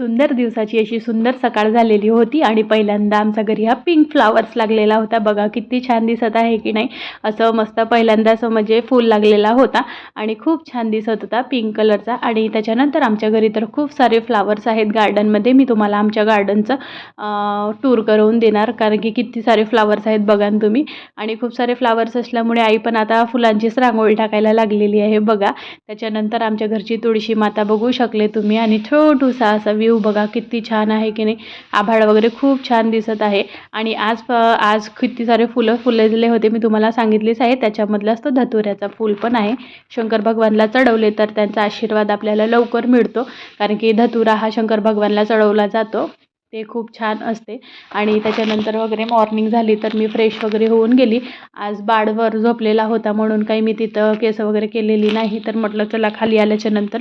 सुंदर दिवसाची अशी सुंदर सकाळ झालेली होती आणि पहिल्यांदा आमच्या घरी हा पिंक फ्लावर्स लागलेला होता. बघा किती छान दिसत आहे की नाही? असं मस्त पहिल्यांदा असं म्हणजे फूल लागलेला होता आणि खूप छान दिसत होता पिंक कलरचा आणि त्याच्यानंतर आमच्या घरी तर खूप सारे फ्लावर्स आहेत. गार्डनमध्ये मी तुम्हाला आमच्या गार्डनचं टूर करून देणार. कारण की किती सारे फ्लावर्स आहेत बघा तुम्ही. आणि खूप सारे फ्लावर्स असल्यामुळे आई पण आता फुलांचीच रांगोळी टाकायला लागलेली आहे बघा. त्याच्यानंतर आमच्या घरची तुळशी माता बघू शकले तुम्ही. आणि छोटूसा असा व्ह्यू बघा किती छान आहे की नाही. आभाळ वगैरे खूप छान दिसत आहे. आणि आज प आज किती सारे फुलं फुललेले होते मी तुम्हाला सांगितलीच आहे. त्याच्यामधलाच तो धतुऱ्याचा फूल पण आहे. शंकर भगवानला चढवले तर त्यांचा आशीर्वाद आपल्याला लवकर मिळतो. कारण की धतुरा हा शंकर भगवानला चढवला जातो. ते खूप छान असते. आणि त्याच्यानंतर वगैरे मॉर्निंग झाली तर मी फ्रेश वगैरे होऊन गेली. आज बाडवर झोपलेला होता म्हणून काही मी तिथं केस वगैरे केलेली नाही. तर म्हटलं चला खाली आल्याच्यानंतर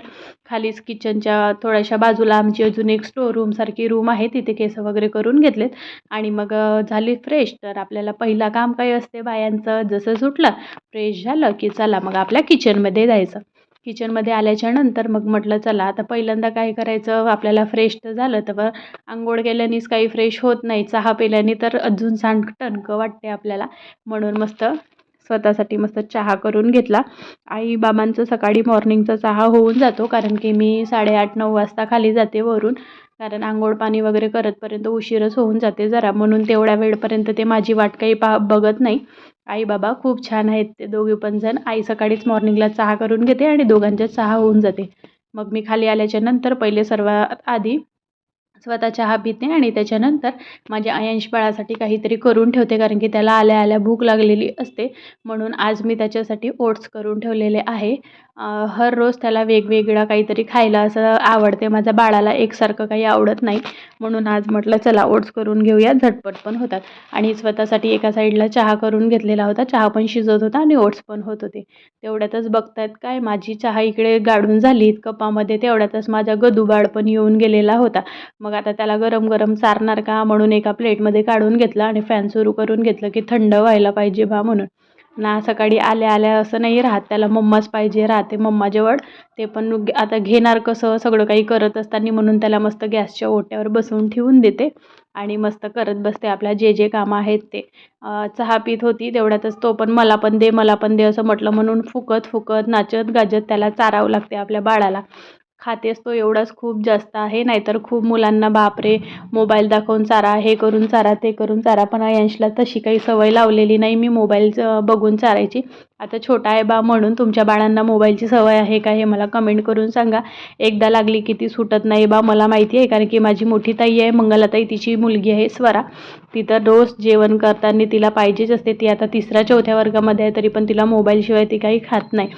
खालीच किचनच्या थोड्याशा बाजूला आमची अजून एक स्टोर रूमसारखी रूम आहे. तिथे केस वगैरे करून घेतलेत. आणि मग झाली फ्रेश तर आपल्याला पहिला काम काय असते बायांचं? जसं सुटलं फ्रेश झालं की चला मग आपल्या किचनमध्ये जायचं. किचनमध्ये आल्याच्यानंतर मग म्हटलं चला आता पहिल्यांदा काय करायचं? आपल्याला फ्रेश तर झालं तर बरं आंघोळ केल्यानेच काही फ्रेश होत नाही. चहा पिल्याने तर अजून सांड टणकं वाटते आपल्याला. म्हणून मस्त स्वतःसाठी मस्त चहा करून घेतला. आई बाबांचं सकाळी मॉर्निंगचा चहा होऊन जातो कारण की मी साडेआठ नऊ वाजता खाली जाते वरून. कारण आंघोळ पाणी वगैरे करतपर्यंत उशीरच होऊन जाते जरा. म्हणून तेवढ्या वेळपर्यंत ते माझी वाट काही पा बघत नाही. आई बाबा खूप छान आहेत ते दोघे पण जण. आई सकाळीच मॉर्निंगला चहा करून घेते आणि दोघांच्या चहा होऊन जाते. मग मी खाली आल्याच्यानंतर पहिले सर्वात आधी स्वतः चहा पिते आणि त्याच्यानंतर माझ्या अयांश बाळासाठी काहीतरी करून ठेवते कारण की त्याला आल्या आल्या भूक लागलेली असते. म्हणून आज मी त्याच्यासाठी ओट्स करून ठेवलेले आहे. हर रोज त्याला वेगवेगळा काहीतरी खायला असं आवडते. माझ्या बाळाला एकसारखं काही आवडत नाही. म्हणून आज म्हटलं चला ओट्स करून घेऊया. झटपट पण होतात. आणि स्वतःसाठी एका साईडला चहा करून घेतलेला होता. चहा पण शिजत होता आणि ओट्स पण होत होते. तेवढ्यातच बघतायत काय माझी चहा इकडे गाडून झाली. कपामध्ये तेवढ्यातच माझा गदूबाळ पण येऊन गेलेला होता. मग मग आता त्याला गरम गरम चारणार का? म्हणून एका प्लेटमध्ये काढून घेतलं आणि फॅन सुरू करून घेतलं की थंड व्हायला पाहिजे बा म्हणून. ना सकाळी आल्या आल्या असं नाही राहत. त्याला मम्माच पाहिजे राहते मम्माजवळ ते पण आता घेणार कसं? सगळं काही करत असताना म्हणून त्याला मस्त गॅसच्या ओट्यावर बसवून ठेवून देते आणि मस्त करत बसते आपल्या जे जे कामं आहेत ते. चहा पित होती तेवढ्यातच तो पण मला पण दे मला पण दे असं म्हटलं म्हणून फुकत फुकत नाचत गाजत त्याला चारावं लागते आपल्या बाळाला. खातेस तो एवढाच खूप जास्त आहे. नाहीतर खूप मुलांना बापरे मोबाईल दाखवून चारा हे करून चारा ते करून चारा. पण अंशला तशी काही सवय लावलेली नाही. मी मोबाईलचं बघून चारायची. आता छोटा आहे बा म्हणून तुमच्या बाळांना मोबाईलची सवय आहे का हे मला कमेंट करून सांगा. एकदा लागली की ती सुटत नाही बा मला माहिती आहे. कारण की माझी मोठी ताई आहे मंगलाताई तिची मुलगी आहे स्वरा. ती तर रोज जेवण करताना तिला पाहिजेच असते. ती आता तिसऱ्या चौथ्या वर्गामध्ये आहे तरी पण तिला मोबाईलशिवाय ती काही खात नाही.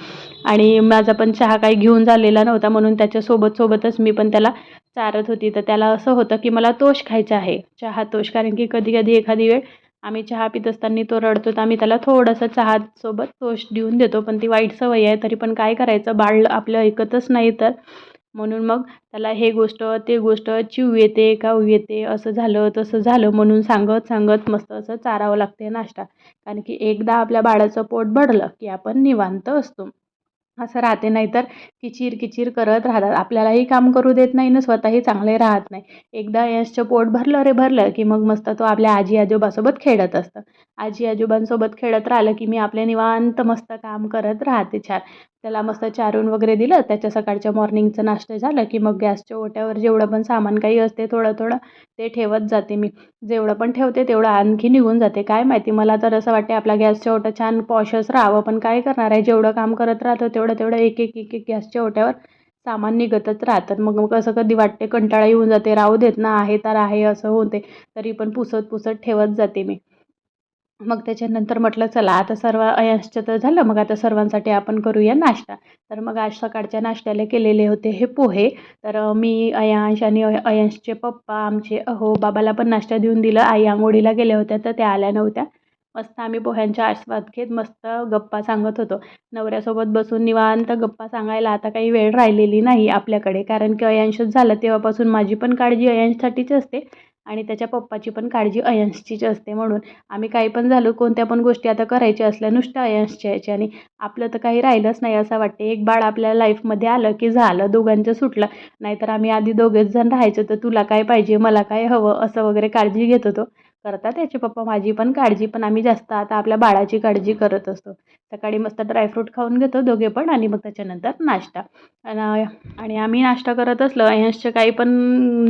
आणि माझा पण चहा काही घेऊन झालेला नव्हता म्हणून त्याच्यासोबत सोबतच मी पण त्याला चारत होती. तर त्याला असं होतं की मला तोष खायचा आहे. चहा तोष कारण की कधी कधी एखादी वेळ आम्ही चहा पित असताना तो रडतो तर आम्ही त्याला थोडंसं चहासोबत तोष देऊन देतो. पण ती वाईट सवय आहे. तरी पण काय करायचं? बाळ आपलं ऐकतच नाही तर. म्हणून मग त्याला हे गोष्ट ते गोष्ट चिव येते काऊ येते असं झालं तसं झालं म्हणून सांगत सांगत मस्त असं चारावं लागते नाश्ता. कारण की एकदा आपल्या बाळाचं पोट भरलं की आपण निवांत असतो. असं राहते. नाहीतर किचीर किचीर करत राहतात. आपल्यालाही काम करू देत नाही ना स्वतःही चांगले राहत नाही. एकदा यशचं पोट भरलं रे भरलं की मग मस्त तो आपल्या आजी आजोबासोबत खेळत असतं. आजी आजोबांसोबत खेळत राहिलं की मी आपल्या निवांत मस्त काम करत राहते. छान. त्याला मस्त चारून वगैरे दिलं. त्याच्या सकाळच्या मॉर्निंगचं नाश्ता झालं की मग गॅसच्या ओट्यावर जेवढं पण सामान काही असते थोडं थोडं ते ठेवत जाते मी. जेवढं पण ठेवते तेवढं आणखी निघून जाते. काय माहिती मला तर असं वाटते आपला गॅसच्या ओटा छान पॉशच राहावं पण काय करणार आहे? जेवढं काम करत राहतं तेवढं तेवढं एक एक एक एक गॅसच्या ओट्यावर सामान निघतच राहतात मग मग असं कधी वाटते कंटाळा येऊन जाते. राहू देत ना आहे तर आहे असं होते. तरी पण पुसत पुसत ठेवत जाते मी. मग त्याच्यानंतर म्हटलं चला आता सर्व अयांशचं तर झालं मग आता सर्वांसाठी आपण करूया नाश्ता. तर मग आज सकाळच्या नाश्त्याला केलेले होते हे पोहे. तर मी अयांश आणि अय- अयांशचे पप्पा आमचे अहो बाबाला पण नाश्ता देऊन दिलं. आई आंघोळीला गेल्या होत्या तर त्या आल्या नव्हत्या. मस्त आम्ही पोह्यांचा आस्वाद घेत मस्त गप्पा सांगत होतो. नवऱ्यासोबत बसून निवांत गप्पा सांगायला आता काही वेळ राहिलेली नाही आपल्याकडे. कारण की अयांशच झालं तेव्हापासून माझी पण काळजी अयांशसाठीच असते. आणि त्याच्या पप्पाची पण काळजी अयन्सचीच असते म्हणून आम्ही काही पण झालो कोणत्या पण गोष्टी आता करायच्या असल्या नुसतं अयन्सच्या याच्या आणि आपलं तर काही राहिलंच नाही असं वाटते. एक बाळ आपल्या लाईफमध्ये आलं की झालं दोघांचं सुटलं. नाहीतर आम्ही आधी दोघेच जण राहायचो तर तुला काय पाहिजे मला काय हवं असं वगैरे काळजी घेत होतो. करतात. त्याचे पप्पा माझी पण काळजी पण आम्ही जास्त आता आपल्या बाळाची काळजी करत असतो. सकाळी मस्त ड्रायफ्रूट खाऊन घेतो दोघे पण आणि मग त्याच्यानंतर नाश्ता. आणि आणि आम्ही नाश्ता करत असलो अयंशचं काही पण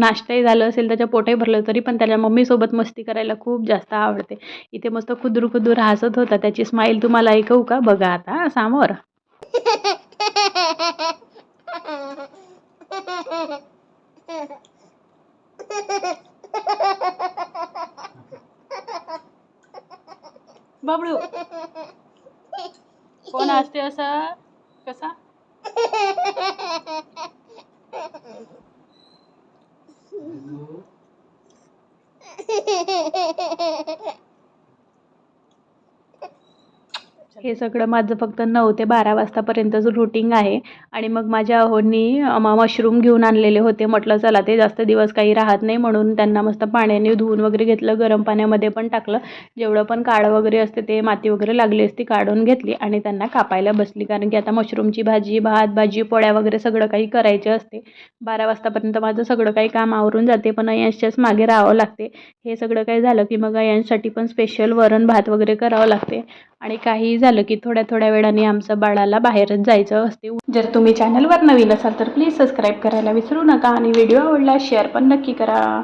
नाश्ताही झालं असेल त्याच्या पोटही भरलं तरी पण त्याच्या मम्मीसोबत मस्ती करायला खूप जास्त आवडते. इथे मस्त खुदरू खुदूर हसत होता. त्याची स्माईल तुम्हाला ऐकवू का? बघा आता समोर. बाबळू. कोण असते असं? कसा? हे सगळं माझं फक्त नऊ ते बारा वाजतापर्यंतच रुटीन आहे. आणि मग माझ्या अहोंनी मशरूम घेऊन आणलेले होते. म्हटलं चला ते जास्त दिवस काही राहत नाही. म्हणून त्यांना मस्त पाण्याने धुवून वगैरे घेतलं. गरम पाण्यामध्ये पण टाकलं. जेवढं पण काळं वगैरे असते ते माती वगैरे लागली असती काढून घेतली आणि त्यांना कापायला बसली. कारण की आता मशरूमची भाजी भात भाजी पोळ्या वगैरे सगळं काही करायचे असते. बारा वाजतापर्यंत माझं सगळं काही काम आवरून जाते. पण अयांशच्याच मागे राहावं लागते. हे सगळं काही झालं की मग अयांशसाठी पण स्पेशल वरण भात वगैरे करावं लागते. आणि काही झालं की थोड्या थोड्या वेळाने आमचं बाळाला बाहेरच जायचं असते. जर तुम्ही चॅनलवर नवीन असाल तर प्लीज सबस्क्राईब करायला विसरू नका आणि व्हिडिओ आवडला शेअर पण नक्की करा.